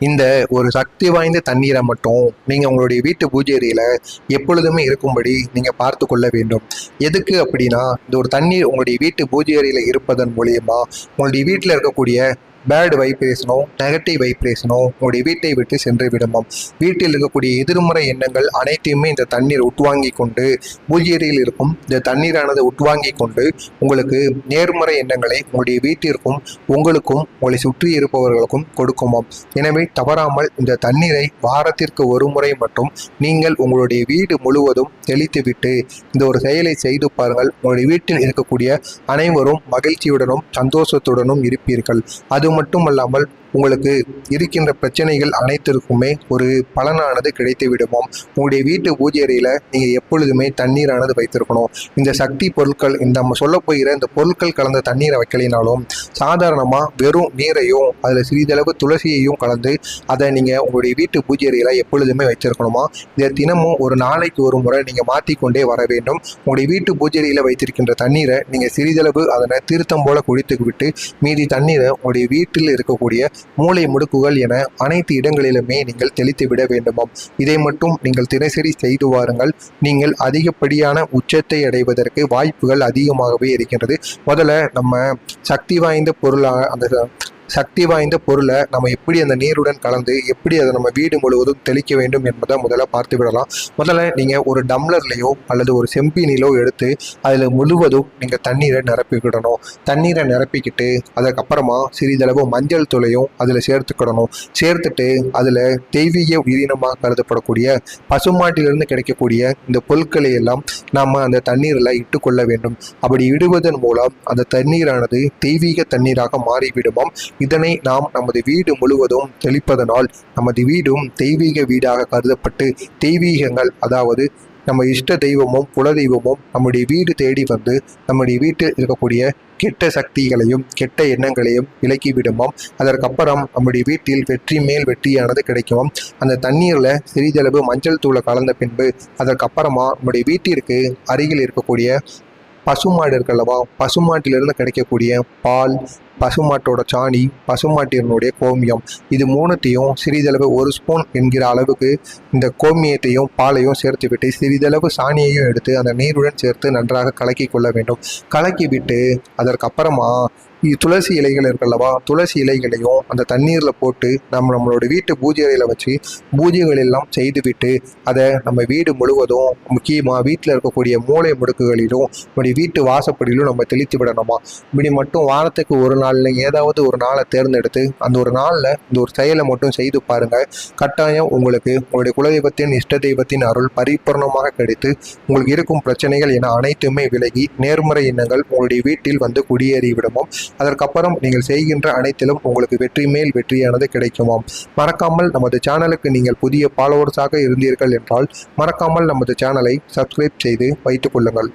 இந்த ஒரு சக்தி வாய்ந்த தண்ணீரை மட்டும் நீங்கள் உங்களுடைய வீட்டு பூஜை எப்பொழுதுமே இருக்கும்படி நீங்கள் பார்த்து கொள்ள வேண்டும். எதுக்கு அப்படின்னா இந்த ஒரு தண்ணீர் உங்களுடைய வீட்டு பூஜை அறையில் இருப்பதன் மூலியமா உங்களுடைய வீட்டில் இருக்கக்கூடிய பேட் வைப்ரேஷனோ நெகட்டிவ் வைப்ரேஷனோ உங்களுடைய வீட்டை விட்டு சென்று விடுமாம். வீட்டில் இருக்கக்கூடிய எதிர்மறை எண்ணங்கள் அனைத்தையுமே இந்த தண்ணீர் உட்வாங்கி கொண்டு பூஜை இருக்கும் இந்த தண்ணீரானது உட்வாங்கி கொண்டு உங்களுக்கு நேர்மறை எண்ணங்களை உங்களுடைய வீட்டிற்கும் உங்களுக்கும் உங்களை சுற்றி இருப்பவர்களுக்கும் கொடுக்குமாம். எனவே தவறாமல் இந்த தண்ணீரை வாரத்திற்கு ஒரு முறை மட்டும் நீங்கள் உங்களுடைய வீடு முழுவதும் தெளித்துவிட்டு இந்த ஒரு செயலை செய்து பாருங்கள். உங்களுடைய வீட்டில் இருக்கக்கூடிய அனைவரும் மகிழ்ச்சியுடனும் சந்தோஷத்துடனும் இருப்பீர்கள். அது மட்டுமல்லாமல் உங்களுக்கு இருக்கின்ற பிரச்சனைகள் அனைத்திற்குமே ஒரு பலனானது கிடைத்து விடுமாம் உங்களுடைய வீட்டு பூஜை அறையில் நீங்கள் எப்பொழுதுமே தண்ணீரானது வைத்திருக்கணும். இந்த சக்தி பொருட்கள் இந்த நம்ம சொல்ல போகிற இந்த பொருட்கள் கலந்த தண்ணீரை வைக்கலினாலும் சாதாரணமாக வெறும் நீரையும் அதில் சிறிதளவு துளசியையும் கலந்து அதை நீங்கள் உங்களுடைய வீட்டு பூஜை அறையில் எப்பொழுதுமே வச்சிருக்கணுமா இதை தினமும் ஒரு நாளைக்கு ஒரு முறை நீங்கள் மாற்றிக்கொண்டே வர வேண்டும். உங்களுடைய வீட்டு பூஜை அறையில் வைத்திருக்கின்ற தண்ணீரை நீங்கள் சிறிதளவு அதனை திருத்தம் போல குடித்து விட்டு மீதி தண்ணீரை உங்களுடைய வீட்டில் இருக்கக்கூடிய மூளை முடுக்குகள் என அனைத்து இடங்களிலுமே நீங்கள் தெளித்து விட வேண்டுமாம். இதை மட்டும் நீங்கள் தினசரி செய்து வாருங்கள். நீங்கள் அதிகப்படியான உச்சத்தை அடைவதற்கு வாய்ப்புகள் அதிகமாகவே இருக்கின்றது. முதல்ல நம்ம சக்தி வாய்ந்த பொருளாக அந்த சக்தி வாய்ந்த பொருளை நம்ம எப்படி அந்த நீருடன் கலந்து எப்படி அதை நம்ம வீடு முழுவதும் தெளிக்க வேண்டும் என்பதை முதல்ல பார்த்து விடலாம். முதல்ல நீங்கள் ஒரு டம்ளர்லேயோ அல்லது ஒரு செம்பினிலோ எடுத்து அதில் முழுவதும் நீங்கள் தண்ணீரை நிரப்பிக்கிடணும் தண்ணீரை நிரப்பிக்கிட்டு அதுக்கப்புறமா சிறிதளவு மஞ்சள் தூளையும் அதில் சேர்த்துக்கிடணும். சேர்த்துட்டு அதில் தெய்வீக உயிரினமாக கருதப்படக்கூடிய பசுமாட்டிலிருந்து கிடைக்கக்கூடிய இந்த பொருட்களை எல்லாம் நாம் அந்த தண்ணீரில் இட்டுக்கொள்ள வேண்டும். அப்படி இடுவதன் மூலம் அந்த தண்ணீரானது தெய்வீக தண்ணீராக மாறிவிடுமாம். இதனை நாம் நமது வீடு முழுவதும் தெளிப்பதனால் நமது வீடும் தெய்வீக வீடாக கருதப்பட்டு தெய்வீகங்கள் அதாவது நம்ம இஷ்ட தெய்வமும் குல தெய்வமும் நம்முடைய வீடு தேடி வந்து நம்முடைய வீட்டில் இருக்கக்கூடிய கெட்ட சக்திகளையும் கெட்ட எண்ணங்களையும் விலக்கி விடுமாம். அதற்கப்புறம் நம்முடைய வீட்டில் வெற்றி மேல் வெற்றியானது கிடைக்கும் அந்த தண்ணீரில் சிறிதளவு மஞ்சள் தூளை கலந்த பின்பு அதற்கப்புறமா நம்முடைய வீட்டிற்கு அருகில் இருக்கக்கூடிய பசுமாடு இருக்கல்லவா பசுமாட்டிலிருந்து கிடைக்கக்கூடிய பால் பசுமாட்டோட சாணி பசுமாட்டினுடைய கோமியம். இது மூணுத்தையும் சிறிதளவு ஒரு ஸ்பூன் என்கிற அளவுக்கு இந்த கோமியத்தையும் பாலையும் சேர்த்து விட்டு சிறிதளவு சாணியையும் எடுத்து அந்த நீருடன் சேர்த்து நன்றாக கலக்கி கொள்ள வேண்டும். கலக்கி விட்டு அதற்கப்புறமா துளசி இலைகள் இருக்கல்லவா? துளசி இலைகளையும் அந்த தண்ணீரில் போட்டு நம்ம நம்மளோட வீட்டு பூஜை அறையில் வச்சு பூஜைகள் எல்லாம் செய்துவிட்டு அதை நம்ம வீடு முழுவதும் முக்கியமாக வீட்டில் இருக்கக்கூடிய மூளை முடுக்குகளிலும் நம்முடைய வீட்டு வாசப்படியிலும் நம்ம தெளித்து விடணுமா? இப்படி மட்டும் வாரத்துக்கு ஒரு நாளில் ஏதாவது ஒரு நாளை தேர்ந்தெடுத்து அந்த ஒரு நாளில் இந்த ஒரு செயலை மட்டும் செய்து பாருங்கள் கட்டாயம் உங்களுக்கு உங்களுடைய குலதெய்வத்தின் இஷ்ட தெய்வத்தின் அருள் பரிபூர்ணமாக கிடைத்து உங்களுக்கு இருக்கும் பிரச்சனைகள் என அனைத்துமே விலகி நேர்மறை எண்ணங்கள் உங்களுடைய வீட்டில் வந்து குடியேறி விடுமோ அதற்கப்புறம் நீங்கள் செய்கின்ற அனைத்திலும் உங்களுக்கு வெற்றி மேல் வெற்றியானது கிடைக்குமாம். மறக்காமல் நமது சேனலுக்கு நீங்கள் புதிய ஃபாலோவர்ஸாக இருந்தீர்கள் என்றால் மறக்காமல் நமது சேனலை சப்ஸ்கிரைப் செய்து வைத்துக் கொள்ளுங்கள்.